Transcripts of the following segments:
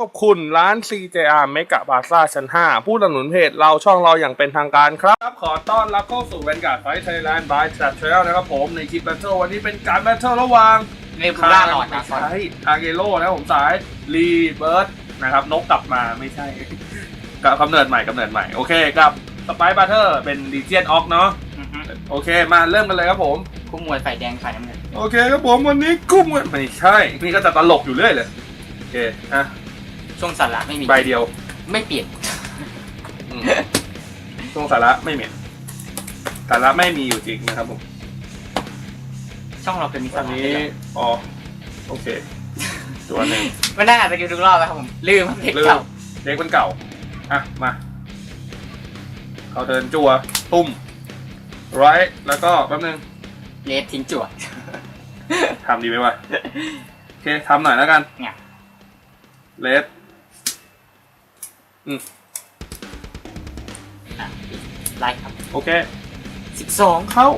ขอบคุณร้าน CJR เมกะบาซ่าชั้น 5 ผู้สนับสนุนเพจเราช่องเราอย่างเป็นทางการครับ ขอต้อนรับเข้าสู่แวนการ์ดไฟไทยแลนด์บายจัดเทรลนะครับผม ในคลิปแบทเทิลวันนี้เป็นการแบทเทิลระหว่างเรบูล่าหลอดนะใช่ทาเกโร่นะครับผมสายรีเบิร์ดนะครับ นกกลับมาไม่ใช่กับกำเนิดใหม่กำเนิดใหม่ โอเคกับสไปบัตเตอร์เป็นดีเจียนออกเนาะอือฮึโอเคมาเริ่มกันเลยครับผมคู่มวยฝ่ายแดงฝ่ายน้ำเงินโอเคครับผมวันนี้กุ้มกันไม่ใช่ นี่ก็จะตลกอยู่เรื่อยเลยโอเคอะ ช่วงสาระไม่มีใบเดียว ไม่เปลี่ยน อืมช่วงสาระไม่มีสาระไม่มีอยู่จริงนะครับผมช่องเราเป็นมีวัสานระนี้ด้วยเหรออ๋อโอเค ตัวหนึ่งไม่น่าอาจจะกินทุกรอบนะครับผม ลืมเด็กลืมเก่าเด็กมันเก่า อะ มา เขาเดินจัวตุ้มไรแล้วก็แป๊บนึงเลสทิ้งจั่ว ทำดีไหมวะ โอเคทำหน่อยแล้วกัน เนี่ย เลส อืม อะไล่ครับโอเคสิบสองเข้า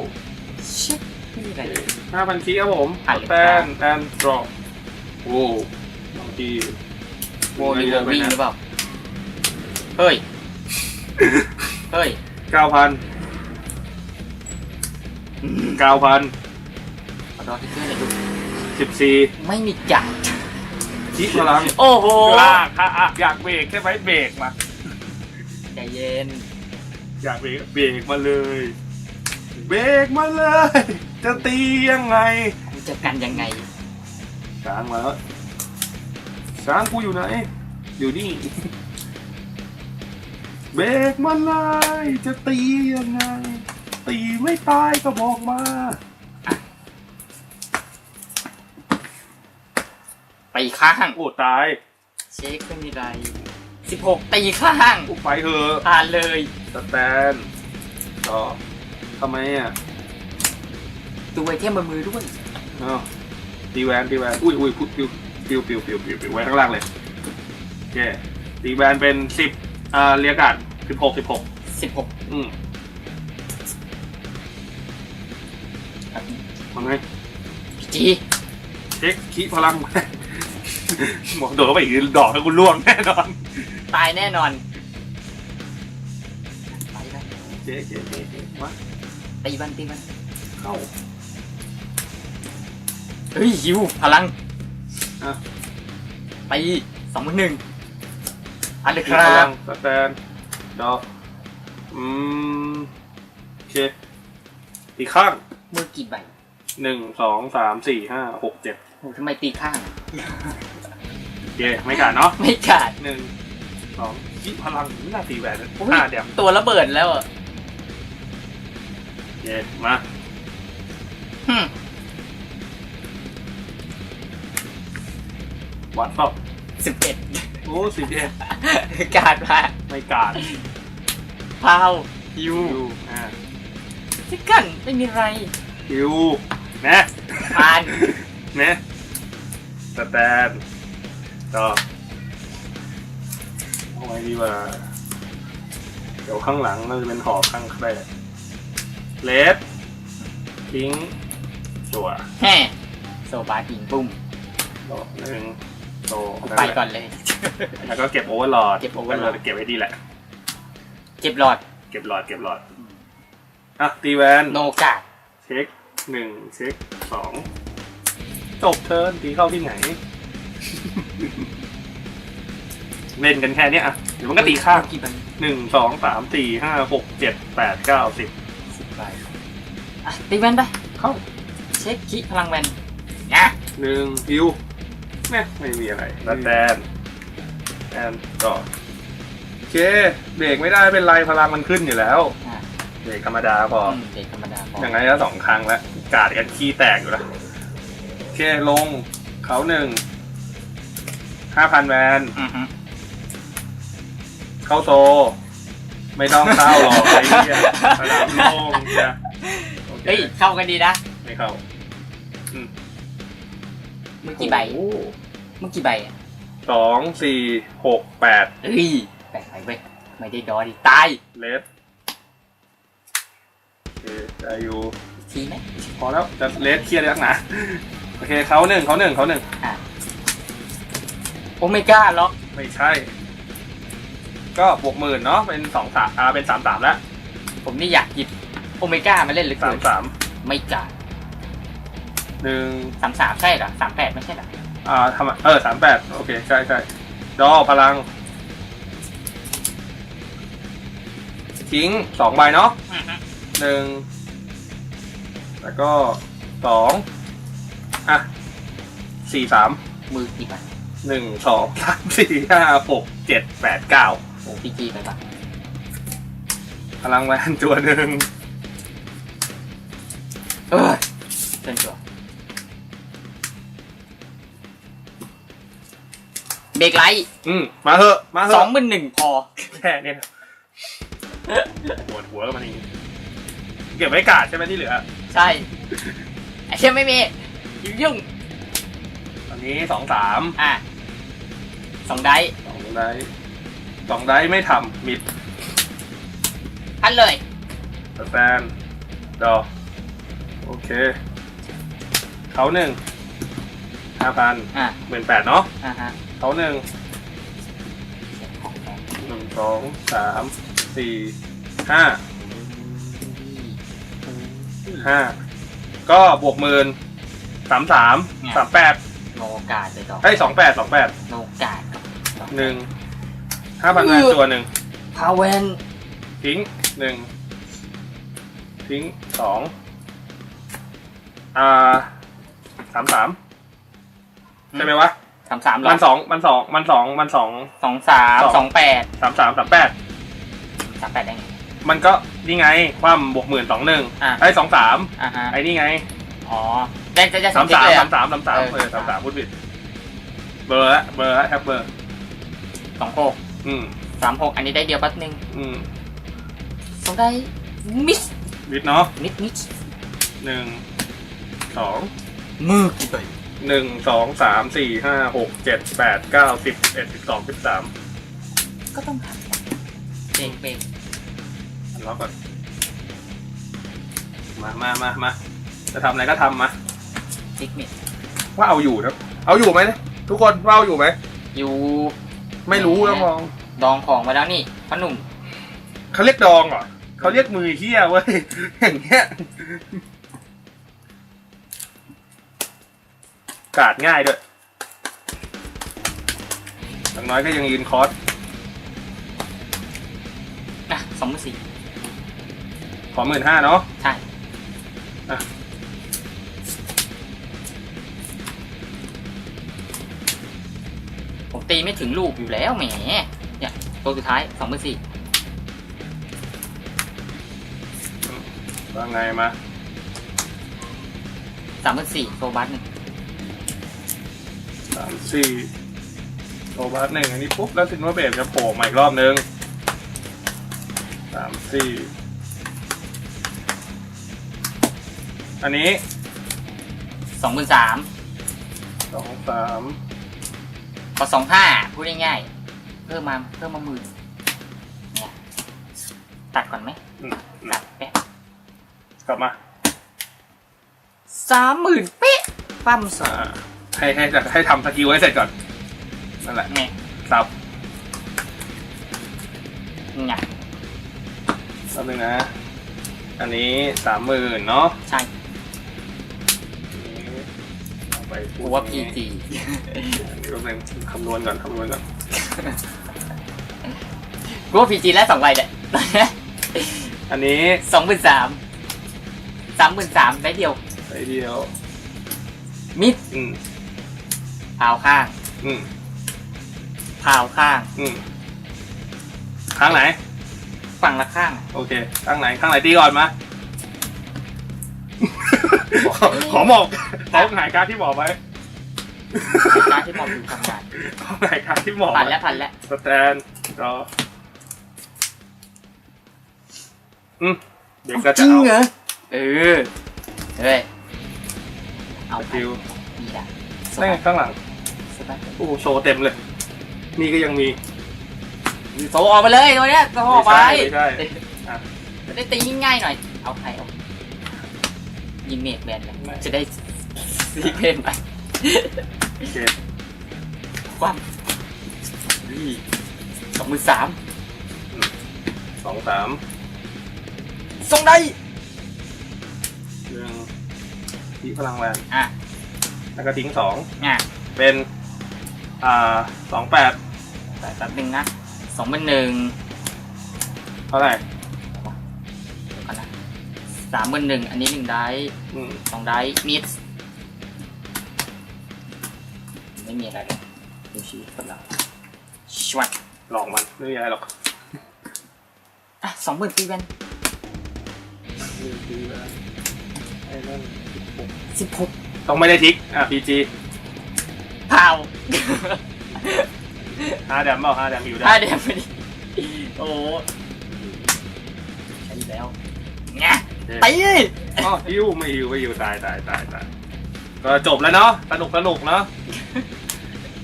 ชิปไม่มีอะไรเลย ห้าพันคีครับผมอะเลยแตนแอนดรอปโว้บางทีโวลีโววิ่งหรือเปล่า เฮ้ย เฮ้ย เก้าพันเก้าพันขอดอที่เพื่อนเลยดูสิบสี่ไม่มีจัง คิดพลังโอ้โหลากค่ะอะอยากเบรกใช่ไหมเบรกมา ใจเย็น อยากเบรกเบรกมาเลย เบรกมาเลย จะตียังไงกูจะกันยังไง ช้างมาแล้วช้างกูอยู่ไหน อยู่นี่ เบรกมาเลย จะตียังไง ตีไม่ตายก็บอกมา ตีข้างโอ้ตายเช็คไม่มีไรสิบหกตีข้างกูไปเถอะผ่านเลยสแตนต่อทำไมอะดูไอเทมบนมือด้วยอ้าวตีแวนตีแวนอุ้ยอุ้ยพุดปิวปิวปิวปิวปิวปิวไว้ข้างล่างเลยโอเคตีแวนเป็นสิบอ่าเรียกการสิบหกสิบหกสิบหกอืมทำไงจีเช็คคีพลัง บอกโดดเข้าไปอีกดอกแล้วกูล่วงแน่นอนตายแน่นอนไปไปเจ๊เจ๊เจ๊เจ๊มาตีบันตีบันเข้า เฮ้ยฮิวพลังอะตีสองหมื่นหนึ่งอันเดอร์คพรัลับงสแตนดอกอืมโอเคตีข้างมือกี่ใบหนึ่งสองสามสี่ห้าหกเจ็ด โหทำไมตีข้างโอ เคไม่ขาดเนาะไม่ขาดหนึ่งสองคิพลังไม่น่าตีแหวนเลยโอ้ยห้าเดียวตัวระเบิดแล้วอะโอเคมาฮึมวัดต่อสิบเอ็ดโอ้สิบเอ็ดการดมาไม่การพาวฮิคิววอ่าซิกันไม่มีไรคิวนะผ่านนะสแตน ต่อเอาไว้ดีกว่า เดี๋ยวข้างหลังน่าจะเป็นหอข้างแคร่เลสทิ้งจั่วแฮ่โซบาทิงปุ้มดอกหนึ่งโตไปก่อนเลย แล้วก็เก็บโอเวอร์ลอดเก็บ overlord เก็บไว้ดีแหละ เก็บหลอดเก็บหลอดเก็บหลอดอะตีแวนโนกาดเช็คหนึ่งเช็คสองจบเทิร์นตีเข้าที่ไหน เล่นกันแค่เนี้ยอะเดี๋ยวมันก็ตีข้างกี่ใบหนึ่งสองสามสี่ห้าหกเจ็ดแปดเก้าสิบสิบใบอะตีแวนไป เข้าเช็คคิพลังแวนนะหนึ่งฮิวเนี่ยไม่มีอะไรแล้วแตนแตนก็โอเคเบรกไม่ได้เป็นไรพลังมันขึ้นอยู่แล้วอะเบรกธรรมดาพออืมเด็กธรรมดาพออย่างไรก็สองครั้งแล้วกาดกันขี้แตกอยู่แล้วโอเคลงเขาหนึ่ง ห้าพันแวนอือฮึเข้าโซ ไม่ต้องเข้าหรอกไอ้เหี้ยระดับโลงจ้ะโอเคเฮ้ยเข้ากันดีนะ ไม่เข้ามึงกี่ใบ โอ้โหมึงกี่ใบอะสองสี่หกแปดเฮ้ยแปดใบเว้ยไม่ได้ดอดิตาย เลสโอเคได้อยู่อีกทีไหม พอแล้วจะเลสเครียดนักหนาโอเคเขาหนึ่งเขาหนึ่งเขาหนึ่งโอ เมก้าล็อกไม่ใช่ ก็บวกหมื่นเนาะเป็นสองสามอ่าเป็นสามสามแล้วผมนี่อยากหยิบโอเมก้ามาเล่นเหรือสาเกิมนสามไม่กล้าหนึ่งสามสามใช่เหรอสามแปดไม่ใช่เหรออ่าทำไมเออสามแปดโอเค ใช่ใช่ดอพลัง ทิ้งสองใบเนาะ หนึ่งแล้วก็สองอะสี่สามมือกี่บาท หนึ่งสองสามสี่ห้าหกเจ็ดแปดเก้าโอ้พีจีไปปะพลังแวนตัวหนึ่งเออเชิญตัวเบรกไลท์อืมมาเหอะ มาเหสออะงหมื่นหนึ่งพอแค่เนี้นะปวดหัวกับมันอีกเก็บไว้กาดใช่ไหมที่เหลือ ใช่ไอเชี่ยไม่มียุ่งตอนนี้สองสามอะ สองไดส์สองได้สองได้ไม่ทำมิดพันเลยสแตนดอโอเคเขาหนึ่งห้าพันอะหมื่นแปดเนาะอะฮะเขาหนึ่งเสียงของแพงหนึ่งสองสามสี่ห้าห้าก็บวกหมื่นสามสามสามแปดโนกาดเลยดอกไอ้สองแปดสองแปดโนกาด หนึ่งห้าพันแวนตัวหนึ่งพาเวนทิ้งหนึ่งทิ้งสองอ่าสามสามใช่ไหมวะสามสามหรอมันสองมันสองมันสองมันสองสองสามสองสองแปดสามสามสามแปดสามแปดได้ไงมันก็นี่ไงความบวกหมื่นสองหนึ่งอะไอ้สองสามอะฮะไอ้นี่ไงอ๋อได้จะจะสอสางมติ๊กสามเลยสาอะมสามสามสามเออเออสามสามพูดผิดเบอร์ละเบอร์ละแอปเบอร์ สองหกอืมสามหกอันนี้ได้เดียวแป๊บนึงอืมสองได้มิสวิทย์เนาะมิสมิสหนึ่งสองมือกี่ใบหนึ่งสองสามสี่ห้าหกเจ็ดแปดเก้าสิบสิบเอ็ดสิบสองสิบสามก็ต้องทำเบรกเบรกล็อกก่อนมามามามาจะทำอะไรก็ทำมา ติ๊กมิดว่าเอาอยู่นะเอาอยู่ไหมทุกคนว่าเอาอยู่ไหมอยู่ ไม่รู้แล้วมองดองของมาแล้วนี่พ่อหนุ่มเขาเรียกดองเหรอเขาเรียกมือเฮี้ยเว้ยอย่างเงี้ยกาดง่ายด้วยอย่างน้อยก็ยังยืนคอร์สนะสองหมื่นสี่ขอหมื่นห้าเนาะใช่ ตีไม่ถึงลูกอยู่แล้วแหม เนี่ยตัวสุดท้ายสองหมื่นสี่ว่าไงมาสามหมื่นสี่โซบัสหนึ่งสามสี่โอบาสหนึ่งอันนี้ปุ๊บแล้วซินว่าเบรจะโผล่มาอีกรอบนึงสามสี่อันนี้สองหมื่นสามสองสามพ อสองห้าพูดง่ายๆเพิ่มมาเพิ่มมาหมื่นเนี่ยตัดก่อนไหมอืมอืมตัดแป๊บกลับมาสามหมื่นเป๊ะปั้มสออ่างให้ให้ให้ทำสกิลให้เสร็จก่อนนั่นแหละไงสับไงแป๊บนึงนะ อันนี้สามหมื่นเนาะใช่อันนี้เอา ไปพูกูดว่าอย่พีงนี้จีแป๊บนึงคำนวณก่อนคำนวณก่อนกูว่าพีจีแล้วสองใบเนี่ยอันนี้สองหมื่นสามสามหมื่นสามได้เดียวใส่เดียว มิดอืมพาวข้าง อืมพาวข้าง อืมข้างไหน ฝั่งละข้าง โอเค ข้างไหน ข้างไหนตีก่อนมา ขอขอหมอกขอหายการดที่บอกไว้การที่มองดูทำงานขอหายการดที่บอกผ่านไว้แล้วผ่านแล้วสแตนรออืมเดี๋ยวก็จะเอาเออเฮ้ยเอาสไปกิลนี่แหละสนั่บายงข้างหลังสบายโอ้โหโชว์เต็มเลย นี่ก็ยังมีโซออกไปเลยตัวเนี้ยโซออกไปไม่ใช่ไม่ใช่อะ จะได้ตีง่ายๆหน่อย เอาใครเอา ยิงเมดแบนเลยไม่จะได้ซีเพนไปโอเคความสองหมื่นสามสองสามส่งได้หนึ่งที่พลังแวนอะแล้วก็ทิ้งสองอะเป็นอ่าสองแปดแต่แป๊บหนึ่งนะสองหมื่นหนึ่งเท่าไหร่ สามหมื่นหนึ่งอันนี้หนึ่งได้อืมสองได้มิดไม่มีอะไรเลยดูชีวิตคนเราชวัดหลอกมันไม่มีอะไรหรอกอะสองหมื่นตีแวนลืมซื้อแล้วไอ้นั่นสิบหกต้องไม่ได้ทิก อะพีจีพาว ห้าแดมเปล่าห้าแดมอยู่ได้อะเดี๋ยวไปดิโอ้ใช่แล้วไง ตีอ๋อฮิวไม่ฮิวไม่ฮิวตายตายตายตายก็จบแล้วเนาะสนุกสนุกเนาะ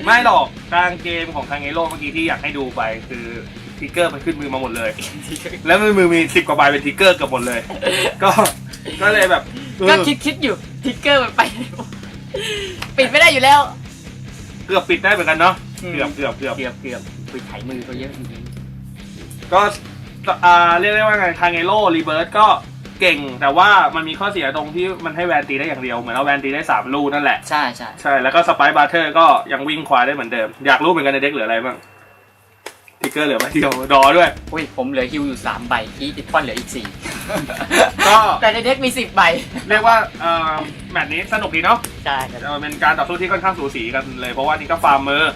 ไม่หรอกกลางเกมของทางไอโลเมื่อกี้ที่อยากให้ดูไปคือทิกเกอร์มันขึ้นมือมาหมดเลย แล้วมือมีสิบกว่าใบเป็นทิกเกอร์เกับหมดเลย ก็ก็เลยแบบเออก็คิดคิดอยู่ทิกเกอร์มันไป ปิดไม่ได้อยู่แล้ว เกือบปิดได้เหมือนกันเนาะอืมเกือบเกือบเกือบเกือบเกือบไปไถมือก็เยอะจริงก็อ่าเรียกได้ว่าไงทางไอโลรีเบิร์ตก็ เก่ง แต่ว่ามันมีข้อเสียตรงที่มันให้แวนตีได้อย่างเดียวเหมือนเอาแวนตีได้สามลูกนั่นแหละ ใช่ใช่ใช่แล้วก็สไปบาร์เทอร์ก็ยังวิ่งควายได้เหมือนเดิม อยากรู้เหมือนกันในเด็กเหลืออะไรบ้างทิกเกอร์เหลือใบเดียวดอด้วย อุ้ยผมเหลือฮิวอยู่สามใบคีติดป้อนเหลืออีกสี่ก็แต่ในเด็กมีสิบใบ เรียกว่าเอ่อแมตช์นี้สนุกดีเนาะใช่ครับเออเป็นการต่อสู้ที่ค่อนข้างสูสีกันเลย เพราะว่านี่ก็ฟาร์มเมอร์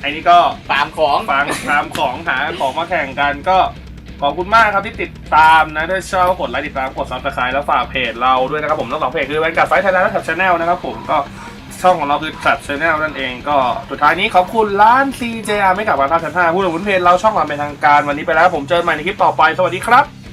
ไอ้นี่ก็ ฟาร์มของฟาร์มฟาร์มของหาของมาแข่งกันก็ ขอบคุณมากครับที่ติดตามนะถ้าชอบก็กดไลค์ติดตามกดซับสไครต์แล้วฝากเพจเราด้วยนะครับผมทั้งสองเพจคือแวนการ์ดไฟไทยแลนด์และทับชาแนลนะครับผมก็ช่องของเราคือทับชาแนลนั่นเองก็สุดท้ายนี้ขอบคุณร้าน CJR ไม่กลับมาท่าชั้นห้าผู้ดำเนินเพจเราช่องเราเป็นทางการวันนี้ไปแล้วผมเจอกันใหม่ในคลิปต่อไปสวัสดีครับ